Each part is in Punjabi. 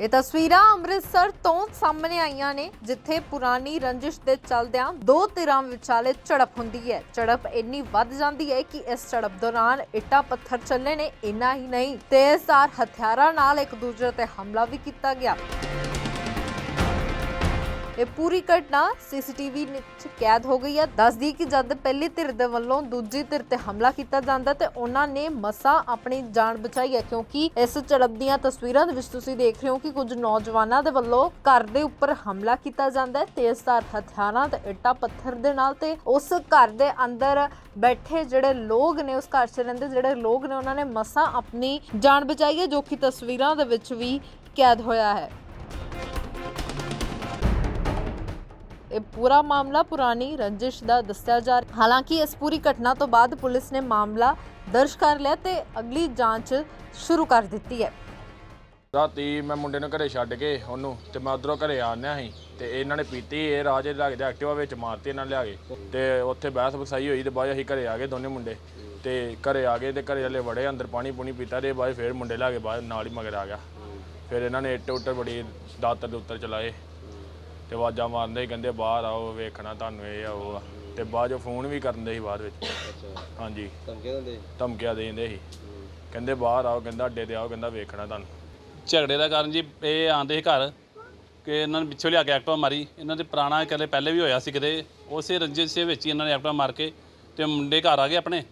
ਇਹ ਤਸਵੀਰਾਂ ਅੰਮ੍ਰਿਤਸਰ ਤੋਂ ਸਾਹਮਣੇ ਆਈਆਂ ਨੇ, ਜਿੱਥੇ ਪੁਰਾਣੀ ਰੰਜਿਸ਼ ਦੇ ਚੱਲਦਿਆਂ ਦੋ ਧਿਰਾਂ ਵਿਚਾਲੇ ਝੜਪ ਹੁੰਦੀ ਹੈ। ਝੜਪ ਇੰਨੀ ਵੱਧ ਜਾਂਦੀ ਹੈ ਕਿ ਇਸ ਝੜਪ ਦੌਰਾਨ ਇੱਟਾਂ ਪੱਥਰ ਚੱਲੇ ਨੇ, ਇੰਨਾ ਹੀ ਨਹੀਂ, ਤੇਜ਼ਧਾਰ ਹਥਿਆਰਾਂ ਨਾਲ ਇੱਕ ਦੂਜੇ ਤੇ ਹਮਲਾ ਵੀ ਕੀਤਾ ਗਿਆ। ਇਹ ਪੂਰੀ ਘਟਨਾ ਸੀਸੀਟੀਵੀ ਵਿੱਚ ਕੈਦ ਹੋ ਗਈ ਹੈ ਦੱਸਦੀ ਕਿ ਜਦ ਪਹਿਲੀ ਧਿਰ ਦੇ ਵੱਲੋਂ ਦੂਜੀ ਧਿਰ ਤੇ ਹਮਲਾ ਕੀਤਾ ਜਾਂਦਾ ਤੇ ਉਹਨਾਂ ਨੇ ਮਸਾ ਆਪਣੀ ਜਾਨ ਬਚਾਈ ਹੈ। ਕਿਉਂਕਿ ਇਸ ਝੜਪ ਦੀਆਂ ਤਸਵੀਰਾਂ ਦੇ ਵਿੱਚ ਤੁਸੀਂ ਦੇਖ ਰਹੇ ਹੋ ਕਿ ਕੁਝ ਨੌਜਵਾਨਾਂ ਦੇ ਵੱਲੋਂ ਘਰ ਦੇ ਉੱਪਰ ਹਮਲਾ ਕੀਤਾ ਜਾਂਦਾ ਹੈ। ਤੇਜ਼ਧਾਰ ਹਥਿਆਰਾਂ ਤੇ ਇੱਟਾਂ, ਪੱਥਰ ਦੇ ਨਾਲ ਤੇ ਉਸ ਘਰ ਦੇ ਅੰਦਰ ਬੈਠੇ ਜਿਹੜੇ ਲੋਕ ਨੇ, ਉਸ ਘਰ 'ਚ ਰਹਿੰਦੇ ਜਿਹੜੇ ਲੋਕ ਨੇ, ਉਹਨਾਂ ਨੇ ਮਸਾ ਆਪਣੀ ਜਾਨ ਬਚਾਈ ਹੈ, ਜੋ ਕਿ ਤਸਵੀਰਾਂ ਦੇ ਵਿੱਚ ਵੀ ਕੈਦ ਹੋਇਆ ਹੈ। ਇਹ ਪੂਰਾ ਮਾਮਲਾ, ਪੁਰਾਣੀ ਰੰਜਿਸ਼ ਦਾ ਦੱਸਿਆ ਜਾ ਰਿਹਾ। ਹਾਲਾਂਕਿ ਇਸ ਪੂਰੀ ਘਟਨਾ ਤੋਂ ਬਾਅਦ ਪੁਲਿਸ ਨੇ ਮਾਮਲਾ ਦਰਜ ਕਰ ਲਿਆ ਤੇ ਅਗਲੀ ਜਾਂਚ ਸ਼ੁਰੂ ਕਰ ਦਿੱਤੀ ਹੈ। ਰਾਤੀ ਮੈਂ ਮੁੰਡੇ ਨੂੰ ਘਰੇ ਛੱਡ ਕੇ ਉਹਨੂੰ ਤੇ ਮੈਂ ਉਧਰੋਂ ਘਰੇ ਆਨਿਆ ਸੀ ਤੇ ਇਹਨਾਂ ਨੇ ਪੀਤੀ, ਇਹ ਰਾਜੇ ਲੱਗ ਜਾ ਐਕਟਿਵਾ ਵਿੱਚ ਮਾਰਤੀ ਇਹਨਾਂ ਨੇ ਲਿਆ ਕੇ। ਤੇ ਉੱਥੇ ਬਹਿਸ ਬਸਾਈ ਹੋਈ ਤੇ ਬਾਅਦ ਅਸੀਂ ਘਰੇ ਆ ਗਏ ਦੋਨੇ ਮੁੰਡੇ। ਤੇ ਘਰੇ ਆ ਗਏ ਤੇ ਘਰੇ ਵਾਲੇ ਵੜੇ, ਅੰਦਰ ਪਾਣੀ ਪੂਣੀ ਪੀਤਾ ਤੇ ਬਾਅਦ 'ਚ ਫਿਰ ਮੁੰਡੇ ਲਿਆ ਕੇ ਬਾਅਦ ਨਾਲ ਹੀ ਮਗਰ ਆ ਗਿਆ। ਫਿਰ ਇਹਨਾਂ ਨੇ ਇੱਟ ਉੱਟਰ ਬੜੀ ਦਾਤਰ ਦੇ ਉੱਤਰ ਚਲਾਏ। ਤੇ ਆਵਾਜ਼ਾਂ ਮਾਰਦੇ ਸੀ ਕਹਿੰਦੇ ਬਾਹਰ ਆਓ ਵੇਖਣਾ ਤੁਹਾਨੂੰ ਇਹ ਆ ਉਹ ਆ। ਤੇ ਬਾਅਦ 'ਚੋਂ ਫੋਨ ਵੀ ਕਰਨ ਦੇ ਸੀ ਬਾਅਦ ਵਿੱਚ। ਹਾਂਜੀ। ਧਮਕੀਆਂ ਦਿੰਦੇ ਧਮਕੀਆਂ ਦੇ ਦਿੰਦੇ ਸੀ। ਕਹਿੰਦੇ ਬਾਹਰ ਆਓ ਕਹਿੰਦਾ ਅੱਡੇ ਤੇ ਆਓ ਕਹਿੰਦਾ ਵੇਖਣਾ ਤੁਹਾਨੂੰ। ਝਗੜੇ ਦਾ ਕਾਰਨ ਜੀ ਇਹ ਆਂਦੇ ਸੀ ਘਰ ਕਿ ਇਹਨਾਂ ਨੇ ਪਿੱਛੋਂ ਲਿਆ ਕੇ ਐਕਟਿਵਾ ਮਾਰੀ। ਇਹਨਾਂ ਦੇ ਪੁਰਾਣਾ ਕਦੇ ਪਹਿਲੇ ਵੀ ਹੋਇਆ ਸੀ ਕਿਤੇ। ਉਸੇ ਰੰਜਿਸ਼ ਦੇ ਵਿੱਚ ਹੀ ਇਹਨਾਂ ਨੇ ਐਕਟਿਵਾ ਮਾਰ ਕੇ ਤੇ ਮੁੰਡੇ ਘਰ ਆ ਗਏ ਆਪਣੇ।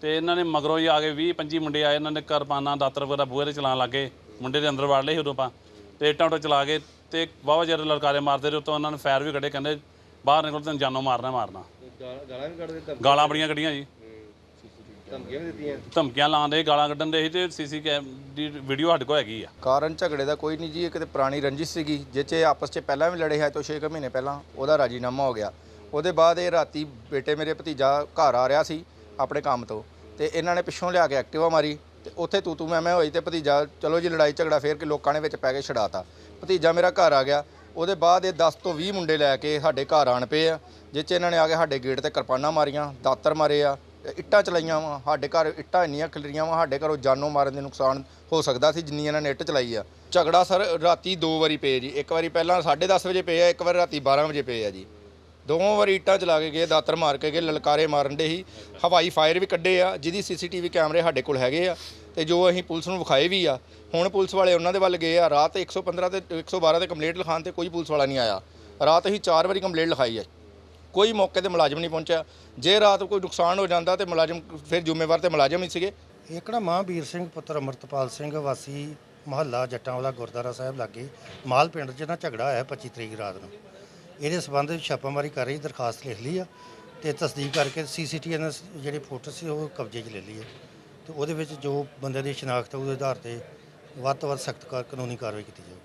ਤੇ ਇਹਨਾਂ ਨੇ ਮਗਰੋਂ ਹੀ ਆ ਕੇ 20 25 ਮੁੰਡੇ ਆਏ। ਇਹਨਾਂ ਨੇ ਕਿਰਪਾਨਾਂ ਦਾਤਰ ਵਗੈਰਾ ਬੂਹੇ ਤੇ ਚਲਾਉਣ ਲੱਗੇ ਮੁੰਡੇ ਦੇ ਅੰਦਰ ਵੜ ਲਏ ਸੀ ਉਦੋਂ ਆਪਾਂ। ਤੇ ਇੱਟਾਂ ਉੱਟਾਂ ਚਲਾ ਕੇ ਤੇ ਵਾਹਵਾ ਜਰ ਲਲਕਾਰੇ ਮਾਰਦੇ ਰਹੇ ਉਤੋਂ ਉਹਨਾਂ ਨੇ ਫਾਇਰ ਵੀ ਕੱਢੇ ਕਹਿੰਦੇ ਬਾਹਰ ਨਿਕਲ ਤੈਨੂੰ ਜਾਨੋਂ ਮਾਰਨਾ ਮਾਰਨਾ। ਗਾਲਾਂ ਗਾਲਾਂ ਵੀ ਕੱਢਦੇ ਧਮ- ਗਾਲਾਂ ਬੜੀਆਂ ਕੱਢੀਆਂ ਜੀ। ਧਮਕੀਆਂ ਵੀ ਦਿੱਤੀਆਂ। ਧਮਕੀਆਂ ਲਾਉਂਦੇ ਗਾਲਾਂ ਕੱਢਣ ਦੇ ਸੀ ਤੇ ਸੀਸੀ ਕੈਮ ਦੀ ਵੀਡੀਓ ਸਾਡੇ ਕੋਲ ਹੈਗੀ ਆ। ਕਾਰਨ ਝਗੜੇ ਦਾ ਕੋਈ ਨਹੀਂ ਜੀ ਇਹ ਕਿਤੇ ਪੁਰਾਣੀ ਰੰਜਿਸ਼ ਸੀਗੀ ਜਿਹ 'ਚ ਇਹ ਆਪਸ 'ਚ ਪਹਿਲਾਂ ਵੀ ਲੜੇ ਹੈ ਤੋਂ 6 ਮਹੀਨੇ ਪਹਿਲਾਂ ਉਹਦਾ ਰਾਜੀਨਾਮਾ ਹੋ ਗਿਆ। ਉਹਦੇ ਬਾਅਦ ਇਹ ਰਾਤੀ ਬੇਟੇ ਮੇਰੇ ਭਤੀਜਾ ਘਰ ਆ ਰਿਹਾ ਸੀ ਆਪਣੇ ਕੰਮ ਤੋਂ। ਤੇ ਇਹਨਾਂ ਨੇ ਪਿੱਛੋਂ ਲਿਆ ਕੇ ਐਕਟਿਵਾ ਮਾਰੀ ਤੇ ਉੱਥੇ ਤੂੰ ਤੂੰ ਮੈਂ ਮੈਂ ਹੋਈ ਤੇ ਭਤੀਜਾ, ਚਲੋ ਜੀ ਲੜਾਈ ਝਗੜਾ ਫੇਰ ਕੇ ਲੋਕਾਂ ਨੇ ਵਿੱਚ ਪੈ ਕੇ ਛਡਾਤਾ। ਭਤੀਜਾ ਮੇਰਾ ਘਰ ਆ ਗਿਆ। ਉਹਦੇ ਬਾਅਦ ਇਹ 10 ਤੋਂ 20 ਮੁੰਡੇ ਲੈ ਕੇ ਸਾਡੇ ਘਰ ਆਣ ਪਏ ਆ, ਜਿਹ 'ਚ ਇਹਨਾਂ ਨੇ ਆ ਕੇ ਸਾਡੇ ਗੇਟ ਤੇ ਕਿਰਪਾਨਾਂ ਮਾਰੀਆਂ, ਦਾਤਰ ਮਾਰੇ ਆ, ਇੱਟਾਂ ਚਲਾਈਆਂ ਵਾ, ਸਾਡੇ ਘਰ ਇੱਟਾਂ ਇੰਨੀਆਂ ਖਿਲਰੀਆਂ ਵਾ, ਸਾਡੇ ਘਰੋਂ ਜਾਨੋਂ ਮਾਰਨ ਦੇ ਨੁਕਸਾਨ ਹੋ ਸਕਦਾ ਸੀ ਜਿੰਨੀ ਇਹਨਾਂ ਨੇ ਇੱਟ ਚਲਾਈ ਆ। ਝਗੜਾ ਸਰ ਰਾਤੀ ਦੋ ਵਾਰੀ ਪਏ ਜੀ, ਇੱਕ ਵਾਰੀ ਪਹਿਲਾਂ 10:30 ਵਜੇ ਪਏ ਆ ਇੱਕ ਵਾਰੀ ਰਾਤੀ 12 ਵਜੇ ਪਏ ਆ ਜੀ। ਦੋਵਾਂ ਵਾਰੀ ਇੱਟਾਂ ਚਲਾ ਕੇ ਗਏ, ਦਾਤਰ ਮਾਰ ਕੇ ਗਏ, ਲਲਕਾਰੇ ਮਾਰਨ ਦੇ ਹੀ। ਹਵਾਈ ਫਾਇਰ ਵੀ ਕੱਢੇ ਆ, ਜਿਹਦੀ ਸੀਸੀਟੀਵੀ ਕੈਮਰੇ ਸਾਡੇ ਕੋਲ ਹੈਗੇ ਆ ਤੇ ਜੋ ਅਸੀਂ ਪੁਲਿਸ ਨੂੰ ਵਿਖਾਏ ਵੀ ਆ, ਹੁਣ ਪੁਲਿਸ ਵਾਲੇ ਉਹਨਾਂ ਦੇ ਵੱਲ ਗਏ ਆ। ਰਾਤ 115 ਤੇ 112 ਤੇ ਕੰਪਲੇਂਟ ਲਿਖਾਉਣ ਤੇ ਕੋਈ ਪੁਲਿਸ ਵਾਲਾ ਨਹੀਂ ਆਇਆ। ਰਾਤ ਅਸੀਂ ਚਾਰ ਵਾਰੀ ਕੰਪਲੇਂਟ ਲਿਖਾਈ ਆ। ਕੋਈ ਮੌਕੇ ਤੇ ਮੁਲਾਜ਼ਮ ਨਹੀਂ ਪਹੁੰਚਿਆ। ਜੇ ਰਾਤ ਕੋਈ ਨੁਕਸਾਨ ਹੋ ਜਾਂਦਾ ਤੇ ਮੁਲਾਜ਼ਮ, ਫਿਰ ਜ਼ਿੰਮੇਵਾਰ ਤੇ ਮੁਲਾਜ਼ਮ ਹੀ ਸੀਗੇ। ਇੱਕ ਮਹਾਂਵੀਰ ਸਿੰਘ, ਪੁੱਤਰ ਅਮਰਤਪਾਲ ਸਿੰਘ, ਵਾਸੀ ਮਹੱਲਾ ਜੱਟਾਂ ਵਾਲਾ ਗੁਰਦੁਆਰਾ ਸਾਹਿਬ ਲਾਗੇ, ਮਾਲ ਪਿੰਡ 'ਚ ਨਾ ਝਗੜਾ ਹੋਇਆ 25 ਤਰੀਕ ਰਾਤ ਨੂੰ। ਇਹਦੇ ਸਬੰਧ ਵਿੱਚ ਛਾਪਾਮਾਰੀ ਕਰ ਰਹੀ ਦਰਖਾਸਤ ਲਿਖ ਲਈ ਆ ਤੇ ਤਸਦੀਕ ਕਰਕੇ ਸੀਸੀਟੀਵੀ ਨਾਲ ਜਿਹੜੀ ਫੋਟੋ ਸੀ ਉਹ ਕਬਜ਼ੇ 'ਚ ਲੈ ਲਈ ਆ। ਤੇ ਉਹਦੇ ਵਿੱਚ ਜੋ ਬੰਦੇ ਦੀ ਸ਼ਨਾਖਤ ਆ, ਉਹਦੇ ਆਧਾਰ ਤੇ ਵੱਧ ਤੋਂ ਵੱਧ ਸਖਤ ਕਾਨੂੰਨੀ ਕਾਰਵਾਈ ਕੀਤੀ ਜਾਵੇ।